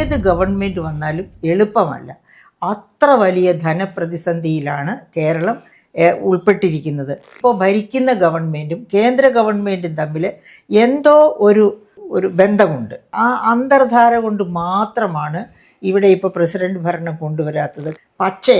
ഏത് ഗവൺമെന്റ് വന്നാലും എളുപ്പമല്ല. അത്ര വലിയ ധനപ്രതിസന്ധിയിലാണ് കേരളം ഉൾപ്പെട്ടിരിക്കുന്നത്. ഇപ്പോൾ ഭരിക്കുന്ന ഗവൺമെന്റും കേന്ദ്ര ഗവൺമെന്റും തമ്മിൽ എന്തോ ഒരു ഒരു ബന്ധമുണ്ട്. ആ അന്തർധാര കൊണ്ട് മാത്രമാണ് ഇവിടെ ഇപ്പോൾ പ്രസിഡന്റ് ഭരണം കൊണ്ടുവരാത്തത്. പക്ഷേ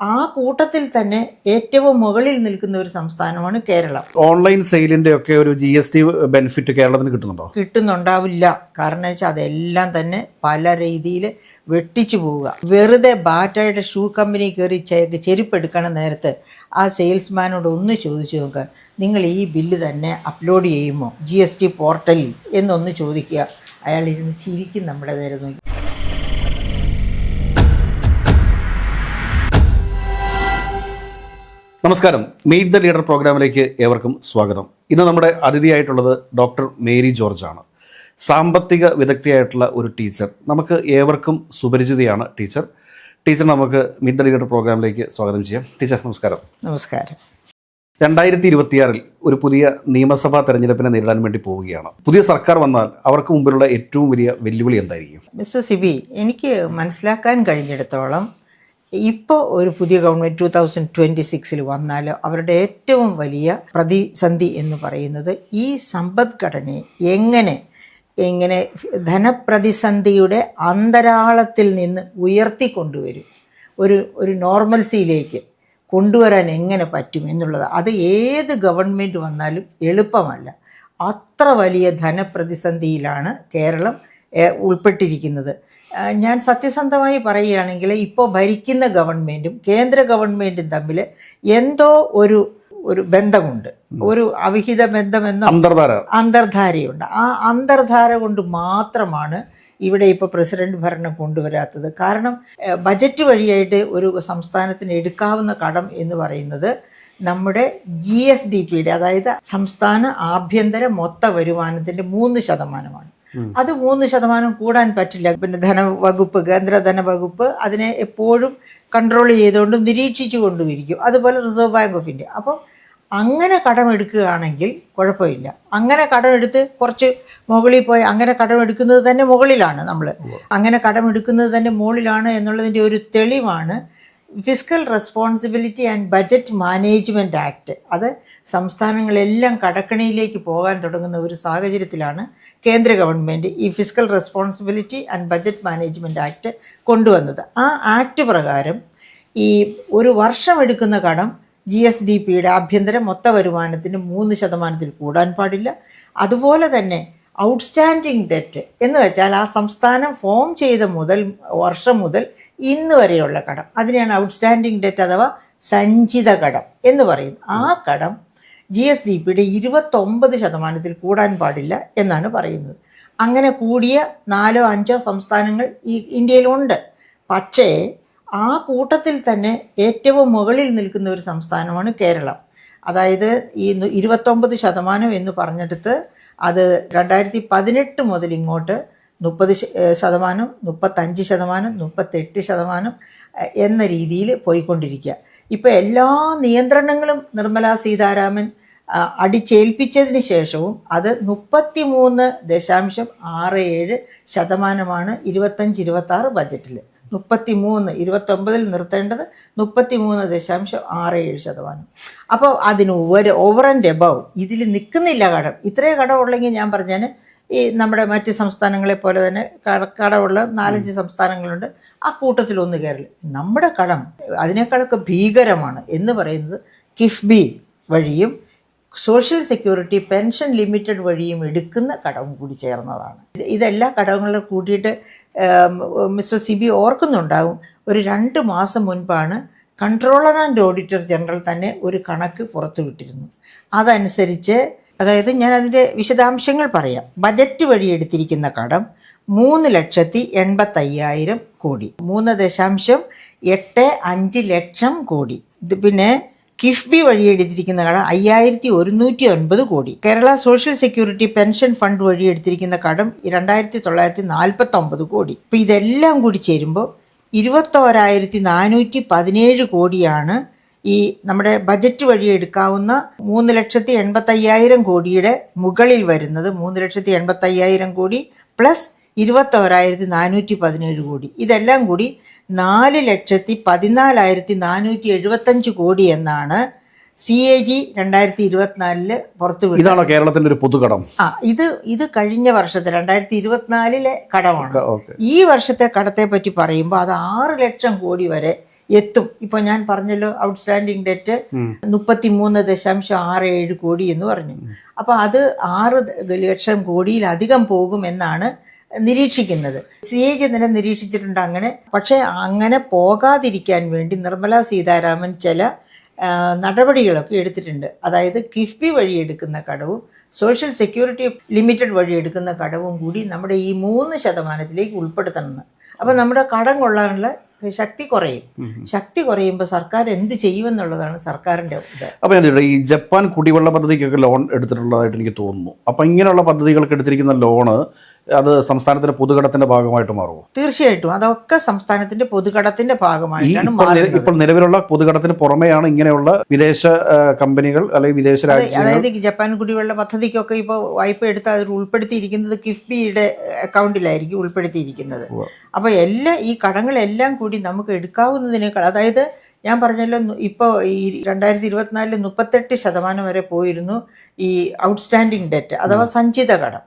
ആ കൂട്ടത്തിൽ തന്നെ ഏറ്റവും മുകളിൽ നിൽക്കുന്ന ഒരു സംസ്ഥാനമാണ് കേരളം. ഓൺലൈൻ സെയിലിന്റെ ഒക്കെ ഒരു ജി എസ് ടി ബെനിഫിറ്റ് കേരളത്തിന് കിട്ടുന്നുണ്ടോ? കിട്ടുന്നുണ്ടാവില്ല. കാരണം വെച്ചാൽ അതെല്ലാം തന്നെ പല രീതിയിൽ വെട്ടിച്ചു പോവുക. വെറുതെ ബാറ്റയുടെ ഷൂ കമ്പനി കയറി ചെരുപ്പ് എടുക്കണ നേരത്ത് ആ സെയിൽസ്മാനോട് ഒന്ന് ചോദിച്ചു നോക്കുക നിങ്ങൾ ഈ ബില്ല് തന്നെ അപ്ലോഡ് ചെയ്യുമോ? ജി എസ് ടി പോർട്ടലിൽ എന്നൊന്ന് ചോദിക്കുക. അയാൾ ഇരുന്ന് ചിരിക്കും നമ്മുടെ നേരെ നോക്കി. നമസ്കാരം. മീറ്റ് ദ ലീഡർ പ്രോഗ്രാമിലേക്ക് ഏവർക്കും സ്വാഗതം. ഇന്ന് നമ്മുടെ അതിഥിയായിട്ടുള്ളത് ഡോക്ടർ മേരി ജോർജ് ആണ് സാമ്പത്തിക വിദഗ്ധയായിട്ടുള്ള ഒരു ടീച്ചർ. നമുക്ക് ഏവർക്കും സുപരിചിതയാണ് ടീച്ചർ. ടീച്ചർ നമുക്ക് മീറ്റ് ദ ലീഡർ പ്രോഗ്രാമിലേക്ക് സ്വാഗതം ചെയ്യാം. ടീച്ചർ നമസ്കാരം. നമസ്കാരം. രണ്ടായിരത്തി ഇരുപത്തിയാറിൽ ഒരു പുതിയ നിയമസഭാ തെരഞ്ഞെടുപ്പിനെ നേരിടാൻ വേണ്ടി പോവുകയാണ്. പുതിയ സർക്കാർ വന്നാൽ അവർക്ക് മുമ്പിലുള്ള ഏറ്റവും വലിയ വെല്ലുവിളി എന്തായിരിക്കും? മിസ്റ്റർ സിബി എനിക്ക് മനസ്സിലാക്കാൻ കഴിഞ്ഞിടത്തോളം ഇപ്പോൾ ഒരു പുതിയ ഗവൺമെന്റ് ടു തൗസൻഡ് ട്വന്റി സിക്സിൽ വന്നാൽ അവരുടെ ഏറ്റവും വലിയ പ്രതിസന്ധി എന്ന് പറയുന്നത് ഈ സമ്പദ്ഘടനയെ എങ്ങനെ എങ്ങനെ ധനപ്രതിസന്ധിയുടെ അന്തരാളത്തിൽ നിന്ന് ഉയർത്തിക്കൊണ്ടുവരും? ഒരു ഒരു നോർമൽസിയിലേക്ക് കൊണ്ടുവരാൻ എങ്ങനെ പറ്റും എന്നുള്ളത്? അത് ഏത് ഗവൺമെന്റ് വന്നാലും എളുപ്പമല്ല. അത്ര വലിയ ധനപ്രതിസന്ധിയിലാണ് കേരളം ഉൾപ്പെട്ടിരിക്കുന്നത്. ഞാൻ സത്യസന്ധമായി പറയുകയാണെങ്കിൽ ഇപ്പോൾ ഭരിക്കുന്ന ഗവൺമെന്റും കേന്ദ്ര ഗവൺമെന്റും തമ്മിൽ എന്തോ ഒരു ഒരു ബന്ധമുണ്ട്. ഒരു അവിഹിത ബന്ധമെന്നോ അന്തർധാര. അന്തർധാരയുണ്ട്. ആ അന്തർധാര കൊണ്ട് മാത്രമാണ് ഇവിടെ ഇപ്പോൾ പ്രസിഡന്റ് ഭരണം കൊണ്ടുവരാത്തത്. കാരണം ബജറ്റ് വഴിയായിട്ട് ഒരു സംസ്ഥാനത്തിന് എടുക്കാവുന്ന കടം എന്ന് പറയുന്നത് നമ്മുടെ ജി എസ് ഡി പിയുടെ അതായത് സംസ്ഥാന ആഭ്യന്തര മൊത്ത വരുമാനത്തിന്റെ മൂന്ന് ശതമാനമാണ്. അത് മൂന്ന് ശതമാനം കൂടാൻ പറ്റില്ല. പിന്നെ ധനവകുപ്പ് കേന്ദ്ര ധനവകുപ്പ് അതിനെ എപ്പോഴും കൺട്രോൾ ചെയ്തുകൊണ്ടും നിരീക്ഷിച്ചു കൊണ്ടും ഇരിക്കും അതുപോലെ റിസർവ് ബാങ്ക് ഓഫ് ഇന്ത്യ അപ്പം അങ്ങനെ കടമെടുക്കുകയാണെങ്കിൽ കുഴപ്പമില്ല. അങ്ങനെ കടമെടുത്ത് കുറച്ച് മുകളിൽ പോയി അങ്ങനെ കടമെടുക്കുന്നത് തന്നെ മുകളിലാണ് നമ്മൾ അങ്ങനെ കടമെടുക്കുന്നത് തന്നെ മുകളിലാണ് എന്നുള്ളതിന്റെ ഒരു തെളിവാണ് physical responsibility and budget management act അത് സംസ്ഥാനങ്ങളെല്ലാം കടക്കണിയിലേക്ക് പോകാൻ തുടങ്ങുന്ന ഒരു സാഹചര്യത്തിലാണ് കേന്ദ്ര ഗവൺമെന്റ് ഈ physical responsibility and budget management act കൊണ്ടുവന്നത്. ആ ആക്ട് പ്രകാരം ഈ ഒരു വർഷം എടുക്കുന്ന കടം ജി എസ് ഡി പിയുടെ ആഭ്യന്തര മൊത്ത വരുമാനത്തിന് മൂന്ന് ശതമാനത്തിൽ കൂടാൻ പാടില്ല. അതുപോലെ തന്നെ ഔട്ട്സ്റ്റാൻഡിങ് ഡെറ്റ് എന്ന് വെച്ചാൽ ആ സംസ്ഥാനം ഫോം ചെയ്ത മുതൽ വർഷം മുതൽ ഇന്ന് വരെയുള്ള കടം. അതിനെയാണ് ഔട്ട്സ്റ്റാൻഡിങ് ഡെറ്റ് അഥവാ സഞ്ചിത കടം എന്ന് പറയുന്നത്. ആ കടം ജി എസ് ഡി പിയുടെ ഇരുപത്തൊമ്പത് ശതമാനത്തിൽ കൂടാൻ പാടില്ല എന്നാണ് പറയുന്നത്. അങ്ങനെ കൂടിയ നാലോ അഞ്ചോ സംസ്ഥാനങ്ങൾ ഈ ഇന്ത്യയിലുണ്ട്. പക്ഷേ ആ കൂട്ടത്തിൽ തന്നെ ഏറ്റവും മുകളിൽ നിൽക്കുന്ന ഒരു സംസ്ഥാനമാണ് കേരളം. അതായത് ഈ ഇരുപത്തൊമ്പത് ശതമാനം എന്ന് പറഞ്ഞെടുത്ത് അത് രണ്ടായിരത്തി പതിനെട്ട് മുതൽ ഇങ്ങോട്ട് മുപ്പത് ശതമാനം മുപ്പത്തഞ്ച് ശതമാനം മുപ്പത്തെട്ട് ശതമാനം എന്ന രീതിയിൽ പോയിക്കൊണ്ടിരിക്കുക. ഇപ്പോൾ എല്ലാ നിയന്ത്രണങ്ങളും നിർമ്മലാ സീതാരാമൻ അടിച്ചേൽപ്പിച്ചതിന് ശേഷവും അത് മുപ്പത്തി മൂന്ന് ദശാംശം ആറ് ഏഴ് ശതമാനമാണ് ഇരുപത്തഞ്ച് ഇരുപത്തി ആറ് ബജറ്റിൽ മുപ്പത്തി മൂന്ന് ഇരുപത്തൊമ്പതിൽ നിർത്തേണ്ടത് മുപ്പത്തി മൂന്ന് ദശാംശം ആറ് ഏഴ് ശതമാനം. അപ്പോൾ അതിന് ഒരു ഓവർ ആൻഡ് എബവ് ഇതിൽ നിൽക്കുന്നില്ല കടം. ഇത്രയും കടം ഉള്ളെങ്കിൽ ഞാൻ പറഞ്ഞാൽ ഈ നമ്മുടെ മറ്റ് സംസ്ഥാനങ്ങളെ പോലെ തന്നെ കട- കടമുള്ള നാലഞ്ച് സംസ്ഥാനങ്ങളുണ്ട്. ആ കൂട്ടത്തിൽ ഒന്ന് കയറില്ല. നമ്മുടെ കടം അതിനേക്കാളൊക്കെ ഭീകരമാണ് എന്ന് പറയുന്നത് കിഫ്ബി വഴിയും സോഷ്യൽ സെക്യൂരിറ്റി പെൻഷൻ ലിമിറ്റഡ് വഴിയും എടുക്കുന്ന കടവും കൂടി ചേർന്നതാണ്. ഇത് ഇതെല്ലാ കടങ്ങളും കൂട്ടിയിട്ട് മിസ്റ്റർ സി ബി ഓർക്കുന്നുണ്ടാവും. ഒരു രണ്ട് മാസം മുൻപാണ് കൺട്രോളർ ആൻഡ് ഓഡിറ്റർ ജനറൽ തന്നെ ഒരു കണക്ക് പുറത്തുവിട്ടിരുന്നു. അതനുസരിച്ച് അതായത് ഞാൻ അതിന്റെ വിശദാംശങ്ങൾ പറയാം. ബജറ്റ് വഴി എടുത്തിരിക്കുന്ന കടം മൂന്ന് ലക്ഷത്തി എൺപത്തയ്യായിരം കോടി. മൂന്ന് ദശാംശം എട്ട് അഞ്ച് ലക്ഷം കോടി. ഇത് പിന്നെ കിഫ്ബി വഴി എടുത്തിരിക്കുന്ന കടം അയ്യായിരത്തി ഒരുന്നൂറ്റി ഒൻപത് crore. Kerala social security pension fund വഴി എടുത്തിരിക്കുന്ന കടം രണ്ടായിരത്തി തൊള്ളായിരത്തി നാൽപ്പത്തി ഒമ്പത് കോടി. ഇപ്പം ഇതെല്ലാം കൂടി ചേരുമ്പോൾ ഇരുപത്തോരായിരത്തി നാനൂറ്റി പതിനേഴ് കോടിയാണ് ഈ നമ്മുടെ ബജറ്റ് വഴി എടുക്കാവുന്ന മൂന്ന് ലക്ഷത്തി എൺപത്തയ്യായിരം കോടിയുടെ മുകളിൽ വരുന്നത് മൂന്ന് ലക്ഷത്തി എൺപത്തയ്യായിരം കോടി പ്ലസ് ഇരുപത്തോരായിരത്തി നാനൂറ്റി പതിനേഴ് കോടി. ഇതെല്ലാം കൂടി നാല് ലക്ഷത്തി പതിനാലായിരത്തി നാനൂറ്റി എഴുപത്തഞ്ച് കോടി എന്നാണ് സി എ ജി രണ്ടായിരത്തി ഇരുപത്തിനാലിൽ പുറത്തുവിട്ടത്. ഇതാണോ കേരളത്തിന്റെ ഒരു പൊതുകടം? ആ ഇത് ഇത് കഴിഞ്ഞ വർഷത്തെ രണ്ടായിരത്തി ഇരുപത്തിനാലിലെ കടമാണ്. ഈ വർഷത്തെ കടത്തെ പറ്റി പറയുമ്പോൾ അത് ആറ് ലക്ഷം കോടി വരെ എത്തും. ഇപ്പോൾ ഞാൻ പറഞ്ഞല്ലോ ഔട്ട്സ്റ്റാൻഡിംഗ് ഡെറ്റ് മുപ്പത്തി മൂന്ന് ദശാംശം ആറ് ഏഴ് കോടി എന്ന് പറഞ്ഞു. അപ്പോൾ അത് ആറ് ലക്ഷം കോടിയിലധികം പോകുമെന്നാണ് നിരീക്ഷിക്കുന്നത്. സി എ ജി തന്നെ നിരീക്ഷിച്ചിട്ടുണ്ട് അങ്ങനെ. പക്ഷേ അങ്ങനെ പോകാതിരിക്കാൻ വേണ്ടി നിർമ്മല സീതാരാമൻ ചില നടപടികളൊക്കെ എടുത്തിട്ടുണ്ട്. അതായത് കിഫ്ബി വഴി എടുക്കുന്ന കടവും സോഷ്യൽ സെക്യൂരിറ്റി ലിമിറ്റഡ് വഴി എടുക്കുന്ന കടവും കൂടി നമ്മുടെ ഈ മൂന്ന് ശതമാനത്തിലേക്ക് ഉൾപ്പെടുത്തണമെന്ന് അപ്പോൾ നമ്മുടെ കടം കൊള്ളാനുള്ള ശക്തി കുറയും. ശക്തി കുറയുമ്പോൾ സർക്കാർ എന്ത് ചെയ്യുമെന്നുള്ളതാണ് സർക്കാരിന്റെ ഇത്. അപ്പോൾ ഞാൻ ഈ ജപ്പാൻ കുടിവെള്ള പദ്ധതിക്കൊക്കെ ലോൺ എടുത്തിട്ടുള്ളതായിട്ട് എനിക്ക് തോന്നുന്നു. അപ്പോൾ ഇങ്ങനെയുള്ള പദ്ധതികൾക്ക് എടുത്തിരിക്കുന്ന ലോണ് അത് സംസ്ഥാനത്തിന്റെ പൊതുകടത്തിന്റെ ഭാഗമായിട്ട് മാറുമോ? തീർച്ചയായിട്ടും. അതൊക്കെ സംസ്ഥാനത്തിന്റെ പൊതുകടത്തിന്റെ ഈ ഭാഗമായിട്ടാണ് ഇപ്പോൾ നിലവിലുള്ള പൊതുകടത്തിന് പുറമെയാണ് ഇങ്ങനെയുള്ള വിദേശ കമ്പനികൾ അല്ലെങ്കിൽ വിദേശ രാജ്യങ്ങൾ അതായത് ജപ്പാൻ കുടിവെള്ള പദ്ധതിക്കൊക്കെ ഇപ്പോൾ വായ്പ എടുത്ത് അതിൽ ഉൾപ്പെടുത്തിയിരിക്കുന്നത് കിഫ്ബിയുടെ അക്കൗണ്ടിലായിരിക്കും ഉൾപ്പെടുത്തിയിരിക്കുന്നത്. അപ്പോൾ എല്ലാ ഈ കടങ്ങളെല്ലാം കൂടി നമുക്ക് എടുക്കാവുന്നതിനേക്കാൾ അതായത് ഞാൻ പറഞ്ഞല്ലോ ഇപ്പോൾ ഈ രണ്ടായിരത്തി ഇരുപത്തിനാലിൽ മുപ്പത്തെട്ട് ശതമാനം വരെ പോയിരുന്നു ഈ ഔട്ട്സ്റ്റാൻഡിങ് ഡെറ്റ് അഥവാ സഞ്ചിത കടം.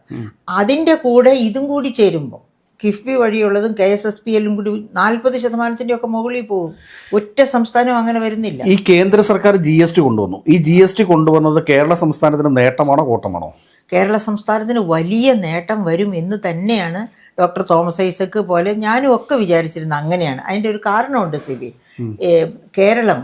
അതിന്റെ കൂടെ ഇതും കൂടി ചേരുമ്പോൾ കിഫ്ബി വഴിയുള്ളതും കെ എസ് എസ് പി എല്ലും കൂടി നാൽപ്പത് ശതമാനത്തിന്റെ ഒക്കെ മുകളിൽ പോകും. ഒറ്റ സംസ്ഥാനം അങ്ങനെ വരുന്നില്ല. ഈ കേന്ദ്ര സർക്കാർ ജി എസ് ടി കൊണ്ടുവന്നു. ഈ ജി എസ് ടി കൊണ്ടുവന്നത് കേരള സംസ്ഥാനത്തിന് നേട്ടമാണോ കോട്ടമാണോ? കേരള സംസ്ഥാനത്തിന് വലിയ നേട്ടം വരും എന്ന് തന്നെയാണ് ഡോക്ടർ തോമസ് ഐസക്ക് പോലെ ഞാനും ഒക്കെ വിചാരിച്ചിരുന്നത് അങ്ങനെയാണ്. അതിന്റെ ഒരു കാരണമുണ്ട് സി ബി കേരളം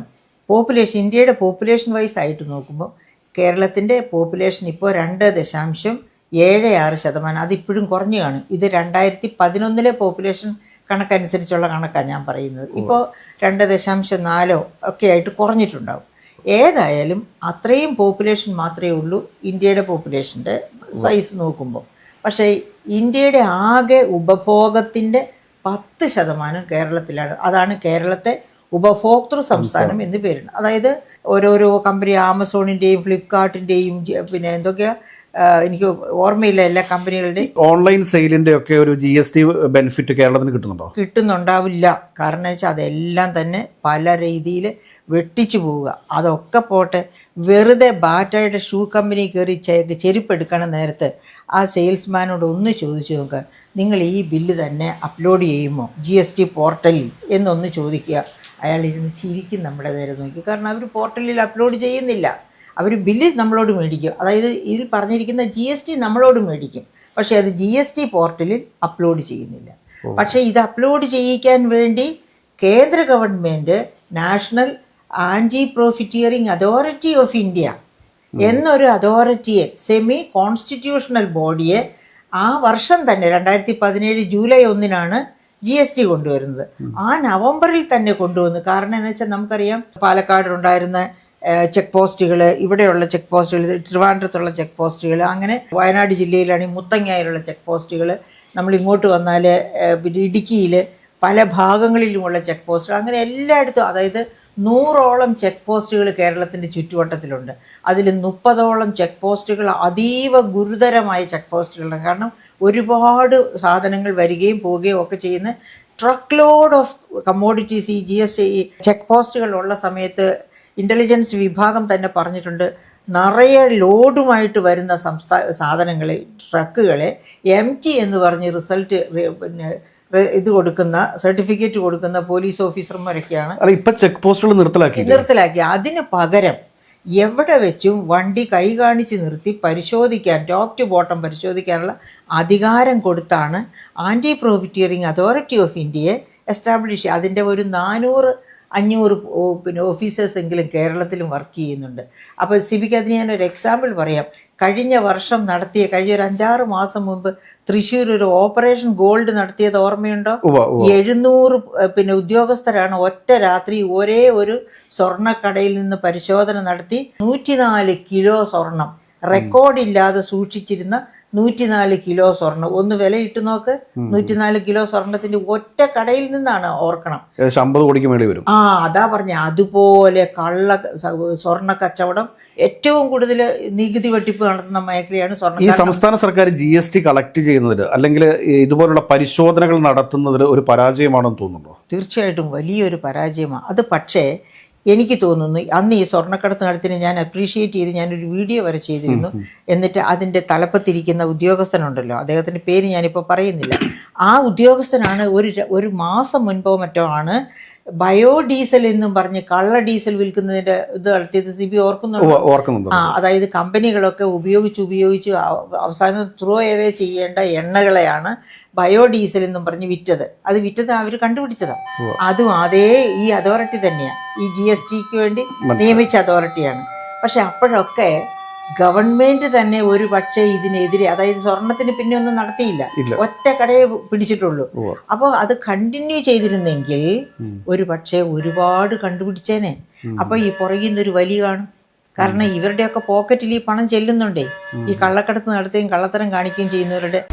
പോപ്പുലേഷൻ ഇന്ത്യയുടെ പോപ്പുലേഷൻ വൈസ് ആയിട്ട് നോക്കുമ്പോൾ കേരളത്തിന്റെ പോപ്പുലേഷൻ ഇപ്പോൾ രണ്ട് ദശാംശം ഏഴ് ആറ് ശതമാനം. അതിപ്പോഴും കുറഞ്ഞു കാണും. ഇത് രണ്ടായിരത്തി പതിനൊന്നിലെ പോപ്പുലേഷൻ കണക്കനുസരിച്ചുള്ള കണക്കാണ് ഞാൻ പറയുന്നത്. ഇപ്പോൾ രണ്ട് ദശാംശം നാലോ ഒക്കെ ആയിട്ട് കുറഞ്ഞിട്ടുണ്ടാവും. ഏതായാലും അത്രയും പോപ്പുലേഷൻ മാത്രമേ ഉള്ളൂ ഇന്ത്യയുടെ പോപ്പുലേഷന്റെ സൈസ് നോക്കുമ്പോൾ. പക്ഷേ ഇന്ത്യയുടെ ആകെ ഉപഭോഗത്തിന്റെ പത്ത് ശതമാനം കേരളത്തിലാണ്. അതാണ് കേരളത്തെ ഉപഭോക്തൃ സംസ്ഥാനം എന്ന് പേരുണ്ട് അതായത് ഓരോരോ കമ്പനി ആമസോണിന്റെയും ഫ്ലിപ്കാർട്ടിന്റെയും പിന്നെ എന്തൊക്കെയാ ആ, എനിക്ക് ഓർമ്മയില്ല എല്ലാ കമ്പനികളുടെ ഓൺലൈൻ സെയിലിന്റെ ഒക്കെ ഒരു ജി എസ് ടി ബെനിഫിറ്റ് കേരളത്തിന് കിട്ടുന്നുണ്ടോ? കിട്ടുന്നുണ്ടാവില്ല. കാരണം വെച്ചാൽ അതെല്ലാം തന്നെ പല രീതിയിൽ വെട്ടിച്ചു പോവുക. അതൊക്കെ പോട്ടെ വെറുതെ ബാറ്റയുടെ ഷൂ കമ്പനി കയറി ചെരുപ്പ് എടുക്കണ നേരത്ത് ആ സെയിൽസ്മാനോട് ഒന്ന് ചോദിച്ചു നോക്കുക നിങ്ങൾ ഈ ബില്ല് തന്നെ അപ്ലോഡ് ചെയ്യുമോ? ജി എസ് ടി പോർട്ടലിൽ? എന്നൊന്ന് ചോദിക്കുക. അയാൾ ഇരുന്ന് ചിരിക്കും നമ്മുടെ നേരെ നോക്കി. കാരണം അവർ പോർട്ടലിൽ അപ്ലോഡ് ചെയ്യുന്നില്ല. അവർ ബില്ല് നമ്മളോട് മേടിക്കും. അതായത് ഇതിൽ പറഞ്ഞിരിക്കുന്ന ജി എസ് ടി നമ്മളോട് മേടിക്കും. പക്ഷേ അത് ജി എസ് ടി പോർട്ടലിൽ അപ്ലോഡ് ചെയ്യുന്നില്ല. പക്ഷേ ഇത് അപ്ലോഡ് ചെയ്യിക്കാൻ വേണ്ടി കേന്ദ്ര government national anti profiteering authority of India എന്നൊരു അതോറിറ്റിയെ സെമി കോൺസ്റ്റിറ്റ്യൂഷണൽ ബോഡിയെ ആ വർഷം തന്നെ രണ്ടായിരത്തി പതിനേഴ് ജൂലൈ ഒന്നിനാണ് ജി എസ് ടി കൊണ്ടുവരുന്നത്. ആ നവംബറിൽ തന്നെ കൊണ്ടുവന്നു. കാരണം എന്ന് വെച്ചാൽ നമുക്കറിയാം പാലക്കാടുണ്ടായിരുന്ന ചെക്ക് പോസ്റ്റുകൾ ഇവിടെയുള്ള ചെക്ക് പോസ്റ്റുകൾ ട്രിവാൻഡ്രത്തുള്ള ചെക്ക് പോസ്റ്റുകൾ അങ്ങനെ വയനാട് ജില്ലയിലാണെങ്കിൽ മുത്തങ്ങയിലുള്ള ചെക്ക് പോസ്റ്റുകൾ നമ്മൾ ഇങ്ങോട്ട് വന്നാൽ പിന്നെ ഇടുക്കിയിൽ പല ഭാഗങ്ങളിലുമുള്ള ചെക്ക് പോസ്റ്റുകൾ അങ്ങനെ എല്ലായിടത്തും അതായത് നൂറോളം ചെക്ക് പോസ്റ്റുകൾ കേരളത്തിന്റെ ചുറ്റുവട്ടത്തിലുണ്ട്. അതിൽ മുപ്പതോളം ചെക്ക് പോസ്റ്റുകൾ അതീവ ഗുരുതരമായ ചെക്ക് പോസ്റ്റുകളാണ് കാരണം ഒരുപാട് സാധനങ്ങൾ വരികയും പോവുകയും ഒക്കെ ചെയ്യുന്ന ട്രക്ക് ലോഡ് ഓഫ് കമ്മോഡിറ്റീസ് ഈ ജി എസ് ടി ചെക്ക് പോസ്റ്റുകളുള്ള സമയത്ത് ഇന്റലിജൻസ് വിഭാഗം തന്നെ പറഞ്ഞിട്ടുണ്ട്. നിറയെ ലോഡുമായിട്ട് വരുന്ന സംസ്ഥാ സാധനങ്ങളെ ട്രക്കുകളെ എം ടി എന്ന് പറഞ്ഞ് റിസൾട്ട് പിന്നെ ഇത് കൊടുക്കുന്ന സർട്ടിഫിക്കറ്റ് കൊടുക്കുന്ന പോലീസ് ഓഫീസർമാരൊക്കെയാണ് ഇപ്പൊ ചെക്ക് പോസ്റ്റുകൾ നിർത്തലാക്കി. നിർത്തലാക്കി. അതിന് പകരം എവിടെ വെച്ചും വണ്ടി കൈ കാണിച്ച് നിർത്തി പരിശോധിക്കാൻ ടോപ്പ് ടു ബോട്ടം പരിശോധിക്കാനുള്ള അധികാരം കൊടുത്താണ് ആന്റി പ്രോഫിറ്റിയറിംഗ് അതോറിറ്റി ഓഫ് ഇന്ത്യയെ എസ്റ്റാബ്ലിഷ് അതിന്റെ ഒരു നാനൂറ് അഞ്ഞൂറ് പിന്നെ ഓഫീസേഴ്സ് എങ്കിലും കേരളത്തിലും വർക്ക് ചെയ്യുന്നുണ്ട്. അപ്പോൾ സിബിക്ക് അതിന് ഒരു എക്സാമ്പിൾ പറയാം. കഴിഞ്ഞ വർഷം നടത്തിയ കഴിഞ്ഞ ഒരു അഞ്ചാറ് മാസം മുമ്പ് തൃശ്ശൂർ ഒരു ഓപ്പറേഷൻ ഗോൾഡ് നടത്തിയത് ഓർമ്മയുണ്ടോ. എഴുന്നൂറ് പിന്നെ ഉദ്യോഗസ്ഥരാണ് ഒറ്റ രാത്രി ഒരേ ഒരു സ്വർണക്കടയിൽ നിന്ന് പരിശോധന നടത്തി നൂറ്റിനാല് കിലോ സ്വർണം. റെക്കോർഡില്ലാതെ സൂക്ഷിച്ചിരുന്ന നൂറ്റിനാല് കിലോ സ്വർണം ഒന്ന് വില ഇട്ട് നോക്ക് നൂറ്റിനാല് കിലോ സ്വർണത്തിന്റെ ഒറ്റ കടയിൽ നിന്നാണ് ഓർക്കണം. അമ്പത് കോടിക്ക് മേളിൽ വരും. ആ അതാ പറഞ്ഞ. അതുപോലെ കള്ള സ്വർണ കച്ചവടം ഏറ്റവും കൂടുതൽ നികുതി വെട്ടിപ്പ് നടത്തുന്ന മേഖലയാണ് ഈ സംസ്ഥാന സർക്കാർ ജി എസ് ടി കളക്ട് ചെയ്യുന്നതിൽ അല്ലെങ്കിൽ ഇതുപോലുള്ള പരിശോധനകൾ നടത്തുന്നതിൽ ഒരു പരാജയമാണെന്ന് തോന്നുന്നുണ്ടോ? തീർച്ചയായിട്ടും വലിയൊരു പരാജയമാണ് അത് പക്ഷേ എനിക്ക് തോന്നുന്നു അന്ന് ഈ സ്വർണക്കടത്ത് നടത്തിന് ഞാൻ അപ്രീഷിയേറ്റ് ചെയ്ത് ഞാനൊരു വീഡിയോ വരെ ചെയ്തിരുന്നു. എന്നിട്ട് അതിന്റെ തലപ്പത്തിരിക്കുന്ന ഉദ്യോഗസ്ഥനുണ്ടല്ലോ. അദ്ദേഹത്തിന്റെ പേര് ഞാനിപ്പോൾ പറയുന്നില്ല. ആ ഉദ്യോഗസ്ഥനാണ് ഒരു ഒരു മാസം മുൻപോ മറ്റോ ആണ് ബയോഡീസൽ എന്നും പറഞ്ഞ് കള്ള ഡീസൽ വിൽക്കുന്നതിന്റെ ഇത് നടത്തിയത് സി ബി ഓർക്കുന്നുണ്ട്. ആ അതായത് കമ്പനികളൊക്കെ ഉപയോഗിച്ച് ഉപയോഗിച്ച് അവസാനം ത്രോ എവേ ചെയ്യേണ്ട എണ്ണകളെയാണ് ബയോഡീസൽ എന്നും പറഞ്ഞ് വിറ്റത്. അത് വിറ്റത് അവർ കണ്ടുപിടിച്ചതാണ് അതും അതേ ഈ അതോറിറ്റി തന്നെയാണ് ഈ ജി എസ് ടിക്ക് വേണ്ടി നിയമിച്ച അതോറിറ്റിയാണ്. പക്ഷെ അപ്പോഴൊക്കെ ഗവൺമെന്റ് തന്നെ ഒരു പക്ഷേ ഇതിനെതിരെ അതായത് സ്വർണത്തിന് പിന്നെ ഒന്നും നടത്തിയില്ല. ഒറ്റ കടയെ പിടിച്ചിട്ടുള്ളൂ. അപ്പോൾ അത് കണ്ടിന്യൂ ചെയ്തിരുന്നെങ്കിൽ ഒരു പക്ഷേ ഒരുപാട് കണ്ടുപിടിച്ചേനെ. അപ്പൊ ഈ പുറകിൽ ഒരു വലി കാണും. കാരണം ഇവരുടെയൊക്കെ പോക്കറ്റിൽ ഈ പണം ചെല്ലുന്നുണ്ടേ. ഈ കള്ളക്കടത്ത് നടത്തുകയും കള്ളത്തരം കാണിക്കുകയും ചെയ്യുന്നവരുടെ